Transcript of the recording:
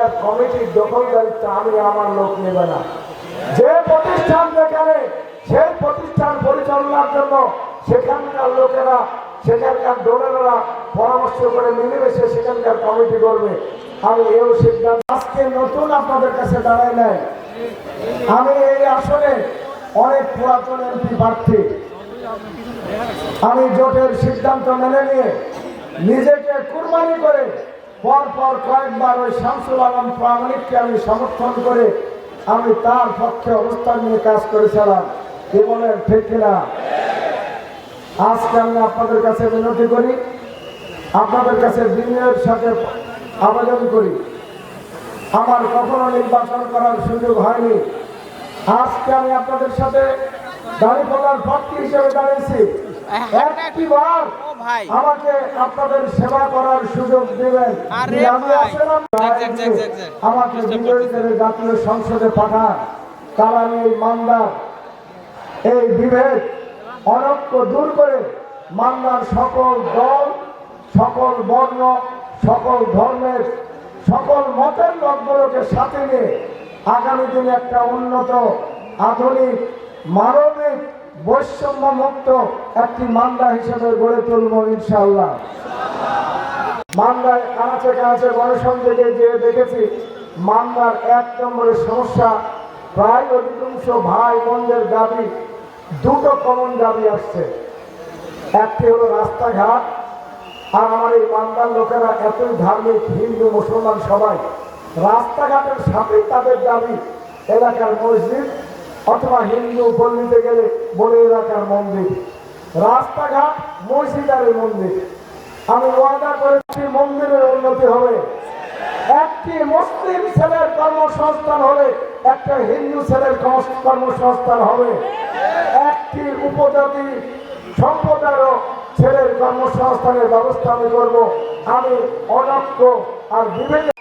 জায়গার কমিটির দখলদারিত্ব আমি আমার লোক নেবে না। যে প্রতিষ্ঠান যেখানে, সেই প্রতিষ্ঠান পরিচালনার জন্য সেখানকার লোকেরা, সেখানকার ডোনাররা পরামর্শ করে মিলেমিশে সেখানকার কমিটি করবে আমি এও সিদ্ধান্ত আজকে নতুন আপনাদের কাছে দাঁড়াই নাই। আমি এই আসনে অনেক পুরাতন এমপি প্রার্থী। আমি জোটের সিদ্ধান্ত মেনে নিয়ে নিজেকে কুরবানি করে পর পর কয়েকবার ওই শামসুল আলম প্রামাণিককে আমি সমর্থন করে আমি তার পক্ষে অবস্থান নিয়ে কাজ করেছিলাম। কি বলেন, ঠিক কিনা? আজকে আমি আপনাদের কাছে বিনতি করি, আপনাদের কাছে বিনয়ের সাথে আবেদন করি। আমার কখনো নির্বাচন করার সুযোগ হয়নি। আজকে আমি আপনাদের সাথে দাঁড়িয়ে পড়ার ভক্তি হিসেবে দাঁড়িয়েছি। একটি বার আমাকে আপনাদের সেবা করার সুযোগ দিবেন। আমাকে বিজয়ী করে জাতীয় সংসদে পাঠান। তার এই মামলার এই বিভেদ অনক্য দূর করে মামলার সকল দল সকল বর্ণ সকল ধর্মের সকল মতের লোকগুলোকে সাথে নিয়ে আগামী দিনে একটা উন্নত আধুনিক মানবিক বৈষম্য মুক্ত একটি মামলা হিসেবে গড়ে তুলব ইনশাল্লাহ মামলায় কাছে কাছে গণসংযোগে যে দেখেছি, মামলার এক নম্বরের সমস্যা প্রায় অধিকাংশ ভাই বোনদের দাবি, দুটো কমন দাবি আসছে। একটি হলো রাস্তাঘাট, আর আমার এই মান্দার লোকেরা এতই ধার্মিক হিন্দু, মুসলমান সবাই। রাস্তাঘাটের সাথেই তাদের দাবি, এলাকার মসজিদ অথবা হিন্দু পল্লীতে গেলে বলে এলাকার মন্দির। রাস্তাঘাট মসজিদ আর এই মন্দির। আমি ওয়াদা করেছি মন্দিরের উন্নতি হবে। একটি মুসলিম ছেলের কর্মসংস্থান হলে একটা হিন্দু ছেলের কর্মসংস্থান হবে। একটি উপজাতি সম্প্রদায়েরও ছেলের কর্মসংস্থানের ব্যবস্থা আমি করব। আমি অনক্ষ আর বিবেক